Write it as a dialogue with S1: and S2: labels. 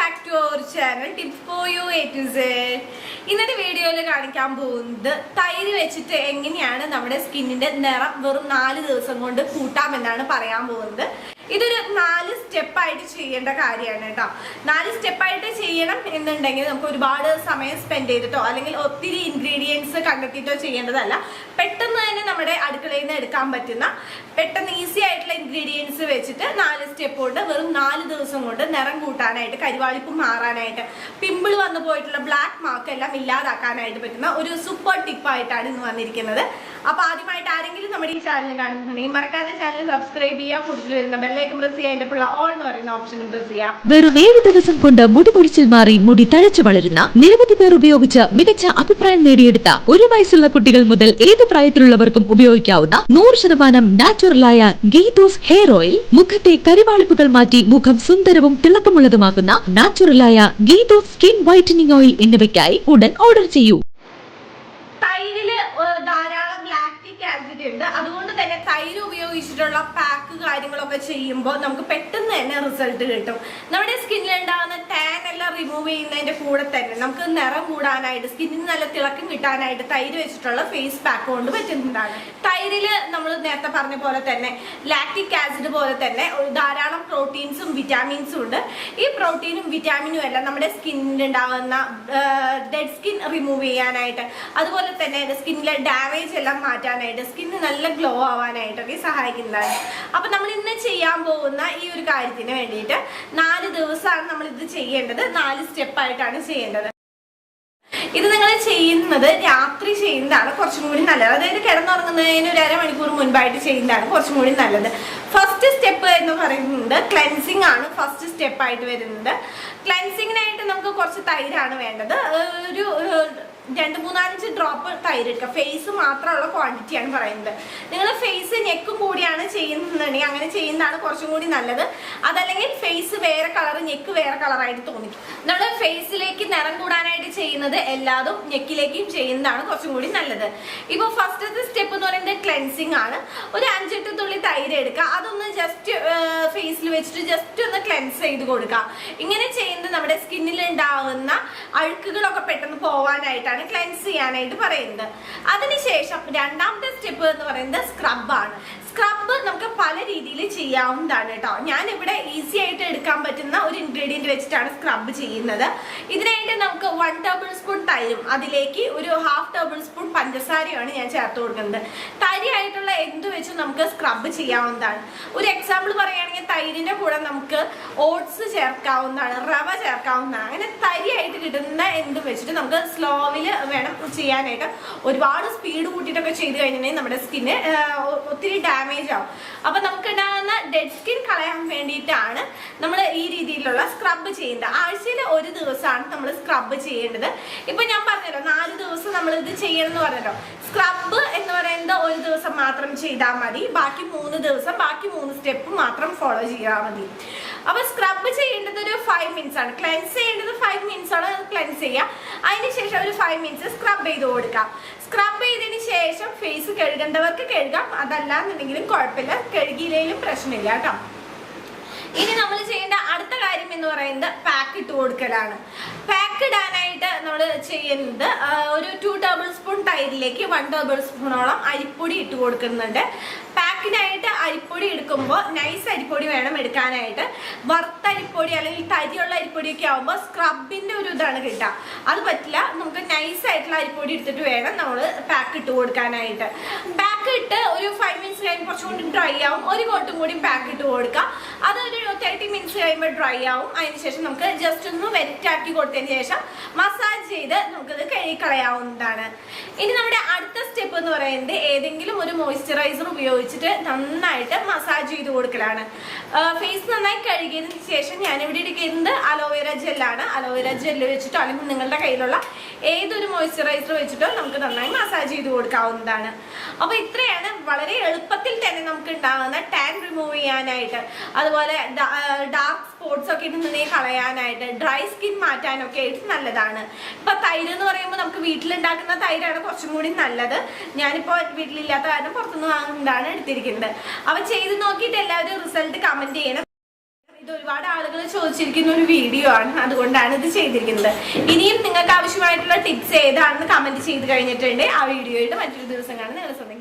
S1: Back to our channel tips for you A to Z ഇന്നത്തെ വീഡിയോയിൽ കാണിക്കാൻ പോകുന്നത് തൈര് വെച്ചിട്ട് എങ്ങനെയാണ് നമ്മുടെ സ്കിന്നിന്റെ നിറം വെറും നാല് ദിവസം കൊണ്ട് കൂട്ടാമെന്നാണ് പറയാൻ പോകുന്നത്. ഇതൊരു നാല് സ്റ്റെപ്പായിട്ട് ചെയ്യേണ്ട കാര്യമാണ് കേട്ടോ. നാല് സ്റ്റെപ്പായിട്ട് ചെയ്യണം എന്നുണ്ടെങ്കിൽ നമുക്ക് ഒരുപാട് സമയം സ്പെൻഡ് ചെയ്തിട്ടോ അല്ലെങ്കിൽ ഒത്തിരി ഇൻഗ്രീഡിയൻസ് കണ്ടെത്തിയിട്ടോ ചെയ്യേണ്ടതല്ല. പെട്ടെന്ന് തന്നെ നമ്മുടെ അടുക്കളയിൽ നിന്ന് എടുക്കാൻ പറ്റുന്ന പെട്ടെന്ന് ഈസി ആയിട്ടുള്ള ഇൻഗ്രീഡിയൻസ് വെച്ചിട്ട് നാല് സ്റ്റെപ്പ് കൊണ്ട് വെറും നാല് ദിവസം കൊണ്ട് നിറം കൂട്ടാനായിട്ട് കരിവാളിപ്പ് മാറാനായിട്ട് പിമ്പിൾ വന്നു പോയിട്ടുള്ള ബ്ലാക്ക് മാർക്ക് എല്ലാം ഇല്ലാതാക്കാനായിട്ട് പറ്റുന്ന ഒരു സൂപ്പർ ടിപ്പായിട്ടാണ് ഇന്ന് വന്നിരിക്കുന്നത്. അപ്പൊ ആദ്യമായിട്ട് ആരെങ്കിലും നമ്മുടെ ഈ ചാനൽ കാണുന്നുണ്ടെങ്കിൽ മറക്കാതെ ചാനൽ സബ്സ്ക്രൈബ് ചെയ്യുക ഫുഡിൽ വരുന്ന ബെല്ലൈക്കൻ പ്രസ് ചെയ്യുക അതിന്റെ പിള്ള ഓൾ എന്ന് പറയുന്ന ഓപ്ഷനും പ്രസ് ചെയ്യാം.
S2: വെറും ഏഴ് ദിവസം കൊണ്ട് മുടി പൊടിച്ചിൽ മാറി മുടി തഴച്ചു വളരുന്ന നിരവധി പേർ ഉപയോഗിച്ച് മികച്ച അഭിപ്രായം നേടിയെടുത്ത ഒരു വയസ്സുള്ള കുട്ടികൾ മുതൽ ഏത് പ്രായത്തിലുള്ളവർക്കും ഉപയോഗിക്കാവുന്ന നൂറ് ശതമാനം നാച്ചുറലായ ഗീതോസ് ഹെയർ ഓയിൽ മുഖത്തെ കരിവാളിപ്പുകൾ മാറ്റി മുഖം സുന്ദരവും തിളക്കമുള്ളതുമാക്കുന്ന നാച്ചുറലായ ഗീതോസ് സ്കിൻ വൈറ്റനിങ് ഓയിൽ എന്നിവയ്ക്കായി ഉടൻ ഓർഡർ ചെയ്യൂ.
S1: ഉണ്ട്. അതുകൊണ്ട് തന്നെ തൈര് ഉപയോഗിച്ചിട്ടുള്ള പാക്ക് കാര്യങ്ങളൊക്കെ ചെയ്യുമ്പോൾ നമുക്ക് പെട്ടെന്ന് തന്നെ റിസൾട്ട് കിട്ടും. നമ്മുടെ സ്കിന്നിൽ ഉണ്ടാകുന്ന എല്ലാം റിമൂവ് ചെയ്യുന്നതിന്റെ കൂടെ തന്നെ നമുക്ക് നിറം കൂടാനായിട്ട് സ്കിന്നിന് നല്ല തിളക്കം കിട്ടാനായിട്ട് തൈര് വെച്ചിട്ടുള്ള ഫേസ് പാക്ക് കൊണ്ട് പറ്റുന്നതാണ്. തൈരിൽ നമ്മൾ നേരത്തെ പറഞ്ഞ പോലെ തന്നെ ലാക്റ്റിക് ആസിഡ് പോലെ തന്നെ ധാരാളം പ്രോട്ടീൻസും വിറ്റാമിൻസും ഉണ്ട്. ഈ പ്രോട്ടീനും വിറ്റാമിനും എല്ലാം നമ്മുടെ സ്കിന്നിൽ ഉണ്ടാകുന്ന ഡെഡ് സ്കിൻ റിമൂവ് ചെയ്യാനായിട്ട് അതുപോലെ തന്നെ സ്കിന്നിലെ ഡാമേജ് എല്ലാം മാറ്റാനായിട്ട് സ്കിന്ന് നല്ല ഗ്ലോ ആവാനായിട്ടൊക്കെ സഹായിക്കുന്നതാണ്. അപ്പൊ നമ്മൾ ഇന്ന് ചെയ്യാൻ പോകുന്ന ഈ ഒരു കാര്യത്തിന് വേണ്ടിയിട്ട് നാല് ദിവസമാണ് നമ്മൾ ഇത് ചെയ്യേണ്ടത്. നാല് സ്റ്റെപ്പായിട്ടാണ് ചെയ്യേണ്ടത്. ഇത് നിങ്ങൾ ചെയ്യുന്നത് രാത്രി ചെയ്യുന്നതാണ് കുറച്ചും കൂടി നല്ലത്. അതായത് കിടന്നുറങ്ങുന്നതിന് ഒരു അരമണിക്കൂർ മുൻപായിട്ട് ചെയ്യുന്നതാണ് കുറച്ചും കൂടി നല്ലത്. ഫസ്റ്റ് സ്റ്റെപ്പ് എന്ന് പറയുന്നത് ക്ലെൻസിങ് ആണ് ഫസ്റ്റ് സ്റ്റെപ്പായിട്ട് വരുന്നത്. ക്ലെൻസിങ്ങിനായിട്ട് നമുക്ക് കുറച്ച് തൈരാണ് വേണ്ടത്. ഒരു രണ്ട് മൂന്നാലഞ്ച് ഡ്രോപ്പ് തൈര് എടുക്കുക ഫേസ് മാത്രമുള്ള ക്വാണ്ടിറ്റിയാണ് പറയുന്നത്. നിങ്ങൾ ഫേസ് നെക്ക് കൂടിയാണ് ചെയ്യുന്നതെങ്കിൽ അങ്ങനെ ചെയ്യുന്നതാണ് കുറച്ചും കൂടി നല്ലത്. അതല്ലെങ്കിൽ ഫേസ് വേറെ കളർ നെക്ക് വേറെ കളറായിട്ട് തോന്നിക്കും. നമ്മൾ ഫേസിലേക്ക് നിറം കൂടാനായിട്ട് ചെയ്യുന്നത് എല്ലാതും നെക്കിലേക്കും ചെയ്യുന്നതാണ് കുറച്ചും കൂടി നല്ലത്. ഇപ്പോൾ ഫസ്റ്റത്തെ സ്റ്റെപ്പ് എന്ന് പറയുന്നത് ക്ലെൻസിങ് ആണ്. ഒരു അഞ്ചെട്ട് തുള്ളി തൈര് എടുക്കുക. അതൊന്ന് ജസ്റ്റ് ഫേസിൽ വെച്ചിട്ട് ജസ്റ്റ് ഒന്ന് ക്ലെൻസ് ചെയ്ത് കൊടുക്കുക. ഇങ്ങനെ ചെയ്യുന്നത് നമ്മുടെ സ്കിന്നിൽ ഉണ്ടാകുന്ന അഴുക്കുകളൊക്കെ പെട്ടെന്ന് പോവാനായിട്ടാണ് ക്ലെൻസ് ചെയ്യാനായിട്ട് പറയുന്നത്. അതിനുശേഷം രണ്ടാമത്തെ സ്റ്റെപ്പ് എന്ന് പറയുന്നത് സ്ക്രബാണ് സ്ക്രബ് നമുക്ക് പല രീതിയിൽ ചെയ്യാവുന്നതാണ് കേട്ടോ. ഞാൻ ഇവിടെ ഈസി ആയിട്ട് എടുക്കാൻ പറ്റുന്ന ഒരു ഇൻഗ്രീഡിയന്റ് വെച്ചിട്ടാണ് സ്ക്രബ് ചെയ്യുന്നത്. ഇതിനായിട്ട് നമുക്ക് വൺ ടേബിൾ സ്പൂൺ തൈരും അതിലേക്ക് ഒരു ഹാഫ് ടേബിൾ സ്പൂൺ പഞ്ചസാരയാണ് ഞാൻ ചേർത്ത് കൊടുക്കുന്നത്. തരി വെച്ചും നമുക്ക് സ്ക്രബ് ചെയ്യാവുന്നതാണ്. ഒരു എക്സാമ്പിൾ പറയുകയാണെങ്കിൽ തൈരിന്റെ കൂടെ നമുക്ക് ഓട്സ് ചേർക്കാവുന്നതാണ് റവ ചേർക്കാവുന്നതാണ്. അങ്ങനെ തരിയായിട്ട് കിട്ടുന്ന എന്ത് വെച്ചിട്ട് നമുക്ക് സ്ലോവിൽ വേണം ചെയ്യാനായിട്ട്. ഒരുപാട് സ്പീഡ് കൂട്ടിയിട്ടൊക്കെ ചെയ്ത് കഴിഞ്ഞിട്ടുണ്ടെങ്കിൽ നമ്മുടെ സ്കിന്ന് ഒത്തിരി ഡാമേജ് ആവും. അപ്പം നമുക്ക് ഉണ്ടാകുന്ന ഡെഡ് സ്കിൻ കളയാൻ വേണ്ടിയിട്ടാണ് നമ്മൾ ഈ രീതിയിലുള്ള സ്ക്രബ് ചെയ്യുന്നത്. ആഴ്ചയിൽ ഒരു ദിവസമാണ് നമ്മൾ സ്ക്രബ് ചെയ്യേണ്ടത്. ഇപ്പം ഞാൻ പറഞ്ഞല്ലോ നാല് ദിവസം നമ്മൾ ഇത് ചെയ്യണം എന്ന് പറഞ്ഞല്ലോ. സ്ക്രബ് എന്ന് പറയുന്നത് മാത്രം ചെയ്താൽ മതി. ബാക്കി മൂന്ന് ദിവസം ബാക്കി മൂന്ന് സ്റ്റെപ്പ് മാത്രം ഫോളോ ചെയ്താൽ മതി. അപ്പൊ സ്ക്രബ് ചെയ്യേണ്ടത് ഒരു ഫൈവ് മിനിറ്റ്സ് ആണ്. ക്ലെൻസ് ചെയ്യേണ്ടത് ഫൈവ് മിനിറ്റ്സ് ആണ് ക്ലെൻസ് ചെയ്യുക. അതിന് ശേഷം ഒരു ഫൈവ് മിനിറ്റ്സ് സ്ക്രബ് ചെയ്ത് കൊടുക്കാം സ്ക്രബ് ചെയ്തതിന് ശേഷം ഫേസ് കഴുകേണ്ടവർക്ക് കഴുകാം. അതല്ല എന്നുണ്ടെങ്കിലും കുഴപ്പമില്ല. കഴുകിയില്ലെങ്കിലും പ്രശ്നമില്ല കേട്ടോ. ഇനി നമ്മൾ ചെയ്യേണ്ട അടുത്ത കാര്യം എന്ന് പറയുന്നത് പാക്ക് ഇട്ട് കൊടുക്കലാണ്. പാക്ക് ഇടാനായിട്ട് നമ്മൾ ചെയ്യുന്നത് ഒരു ടു ടേബിൾ സ്പൂൺ തൈരിലേക്ക് വൺ ടേബിൾ സ്പൂണോളം അരിപ്പൊടി ഇട്ട് കൊടുക്കുന്നുണ്ട്. പാക്കിനായിട്ട് അരിപ്പൊടി എടുക്കുമ്പോൾ നൈസ് അരിപ്പൊടി വേണം എടുക്കാനായിട്ട്. വറുത്ത അരിപ്പൊടി അല്ലെങ്കിൽ തരിയുള്ള അരിപ്പൊടിയൊക്കെ ആകുമ്പോൾ സ്ക്രബിന്റെ ഒരു ഇതാണ് കിട്ടുക. അത് പറ്റില്ല. നമുക്ക് നൈസ് ആയിട്ടുള്ള അരിപ്പൊടി എടുത്തിട്ട് വേണം നമ്മൾ പാക്ക് ഇട്ട് കൊടുക്കാനായിട്ട്. പാക്ക് ഇട്ട് ഒരു ഫൈവ് മിനിറ്റ്സ് കഴിയുമ്പോൾ കുറച്ചും കൂടി ഡ്രൈ ആവും. ഒരു കോട്ടും കൂടി പാക്ക് ഇട്ട് കൊടുക്കുക. അതൊരു തേർട്ടി മിനിറ്റ്സ് കഴിയുമ്പോൾ ഡ്രൈ ആവും. അതിനുശേഷം നമുക്ക് ജസ്റ്റ് ഒന്ന് വെറ്റ് ആക്കി കൊടുത്തതിന് ശേഷം മസാജ് ചെയ്ത് നമുക്കത് കഴുകി കളയാവുന്നതാണ് ഇനി നമ്മുടെ അടുത്ത സ്റ്റെപ്പ് എന്ന് പറയുന്നത് ഏതെങ്കിലും ഒരു മോയ്സ്ചറൈസർ ഉപയോഗിച്ചിട്ട് നന്നായിട്ട് മസാജ് ചെയ്ത് കൊടുക്കലാണ്. ഫേസ് നന്നായി കഴുകിയതിന് ശേഷം ഞാൻ ഇവിടെ എടുക്കുന്നത് അലോവേര ജെല്ലാണ് അലോവേര ജെല്ല് വെച്ചിട്ടോ അല്ലെങ്കിൽ നിങ്ങളുടെ കയ്യിലുള്ള ഏതൊരു മോയ്സ്ചറൈസർ വെച്ചിട്ടോ നമുക്ക് നന്നായി മസാജ് ചെയ്ത് കൊടുക്കാവുന്നതാണ്. അപ്പോൾ ഇത്രയാണ്. വളരെ എളുപ്പത്തിൽ തന്നെ നമുക്ക് ഉണ്ടാകുന്ന റിമൂവ് ചെയ്യാനായിട്ട്. അതുപോലെ ഡാർക്ക് സ്പോട്ട്സ് ഒക്കെ ഇടുന്നതിനെ കളയാനായിട്ട്. ഡ്രൈ സ്കിൻ മാറ്റാനൊക്കെ ആയിട്ട് നല്ലതാണ്. ഇപ്പൊ തൈര് എന്ന് പറയുമ്പോൾ നമുക്ക് വീട്ടിലുണ്ടാക്കുന്ന തൈരാണ് കുറച്ചും കൂടി നല്ലത്. ഞാനിപ്പോൾ വീട്ടിലില്ലാത്ത കാരണം പുറത്തുനിന്ന് വാങ്ങുന്നതാണ് എടുത്തിരിക്കുന്നത്. അപ്പൊ ചെയ്ത് നോക്കിയിട്ട് എല്ലാവരും റിസൾട്ട് കമന്റ് ചെയ്യണം. ഇത് ഒരുപാട് ആളുകൾ ചോദിച്ചിരിക്കുന്ന ഒരു വീഡിയോ ആണ്. അതുകൊണ്ടാണ് ഇത് ചെയ്തിരിക്കുന്നത്. ഇനിയും നിങ്ങൾക്ക് ആവശ്യമായിട്ടുള്ള ടിപ്സ് ഏതാണെന്ന് കമന്റ് ചെയ്ത് കഴിഞ്ഞിട്ടുണ്ട്. ആ വീഡിയോയിട്ട് മറ്റൊരു ദിവസം കാണാൻ നിങ്ങൾ സ്വന്തം